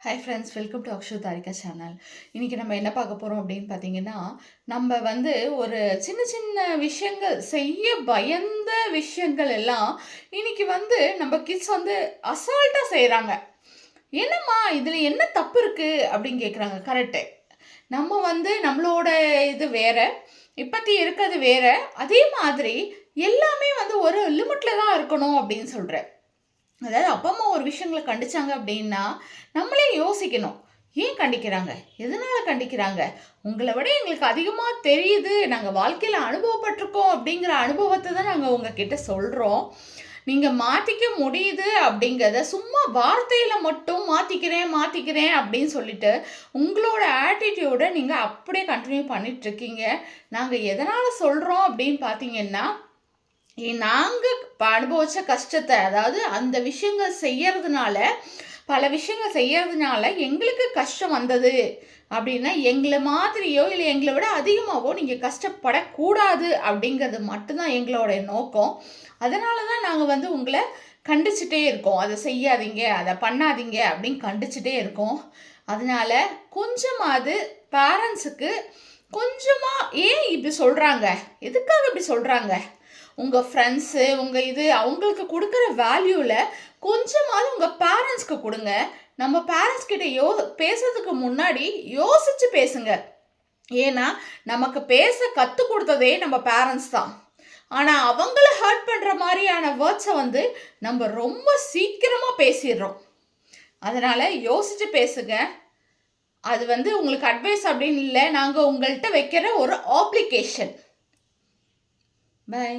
Hi friends welcome to Akshu Tarika channel இன்றைக்கி நம்ம என்ன பார்க்க போகிறோம் அப்படின்னு பார்த்தீங்கன்னா நம்ம வந்து ஒரு சின்ன சின்ன விஷயங்கள் செய்ய பயந்த விஷயங்கள் எல்லாம் இன்னைக்கு வந்து நம்ம கிட்ஸ் வந்து அசால்ட்டாக செய்கிறாங்க என்னம்மா இதில் என்ன தப்பு இருக்குது அப்படின்னு கேட்குறாங்க கரெக்டு நம்ம வந்து நம்மளோட இது வேற இப்பத்தி இருக்கிறது வேற அதே மாதிரி எல்லாமே வந்து ஒரு லிமிட்டில் தான் இருக்கணும் அப்படின்னு சொல்கிறேன் அதாவது அப்பா அம்மா ஒரு விஷயங்களை கண்டிச்சாங்க அப்படின்னா நம்மளே யோசிக்கணும். ஏன் கண்டிக்கிறாங்க? எதனால் கண்டிக்கிறாங்க? உங்களை விட எங்களுக்கு அதிகமாக தெரியுது. நாங்கள் வாழ்க்கையில் அனுபவப்பட்டிருக்கோம் அப்படிங்கிற அனுபவத்தை தான் நாங்கள் உங்ககிட்ட சொல்கிறோம் நீங்கள் மாற்றிக்க முடியுது அப்படிங்கிறத சும்மா வார்த்தையில் மட்டும் மாற்றிக்கிறேன் மாற்றிக்கிறேன் அப்படின்னு சொல்லிட்டு உங்களோட ஆட்டிடியூடை நீங்கள் அப்படியே கண்டினியூ பண்ணிகிட்ருக்கீங்க நாங்கள் எதனால் சொல்கிறோம் அப்படின்னு பார்த்தீங்கன்னா நாங்கள் அனுபவிச்ச கஷ்டத்தை அதாவது அந்த விஷயங்கள் செய்யறதுனால பல விஷயங்கள் செய்யறதுனால எங்களுக்கு கஷ்டம் வந்தது. அப்படின்னா எங்களை மாதிரியோ இல்லை எங்களை விட அதிகமாகவோ நீங்கள் கஷ்டப்படக்கூடாது அப்படிங்கிறது மட்டும்தான் எங்களோடைய நோக்கம். அதனால தான் நாங்கள் வந்து உங்களை கண்டிச்சிட்டே இருக்கோம். அதை செய்யாதீங்க அதை பண்ணாதீங்க அப்படின்னு கண்டிச்சிட்டே இருக்கோம். அதனால கொஞ்சமாவது பேரண்ட்ஸுக்கு கொஞ்சமாக ஏன் இப்படி சொல்கிறாங்க எதுக்காக இப்படி சொல்கிறாங்க உங்கள் ஃப்ரெண்ட்ஸு உங்கள் இது அவங்களுக்கு கொடுக்குற வேல்யூவில் கொஞ்சமாவது உங்கள் பேரண்ட்ஸ்க்கு கொடுங்க. நம்ம பேரண்ட்ஸ் கிட்ட யோ பேசுறதுக்கு முன்னாடி யோசிச்சு பேசுங்க. ஏன்னா நமக்கு பேச கற்றுக் கொடுத்ததே நம்ம பேரண்ட்ஸ் தான். ஆனால் அவங்கள ஹர்ட் பண்ணுற மாதிரியான வேர்ட்ஸை வந்து நம்ம ரொம்ப சீக்கிரமாக பேசிடுறோம். அதனால் யோசித்து பேசுங்க. அது வந்து உங்களுக்கு அட்வைஸ் அப்படின்னு இல்லை நாங்கள் உங்கள்கிட்ட வைக்கிற ஒரு ஆப்ளிகேஷன் பாய்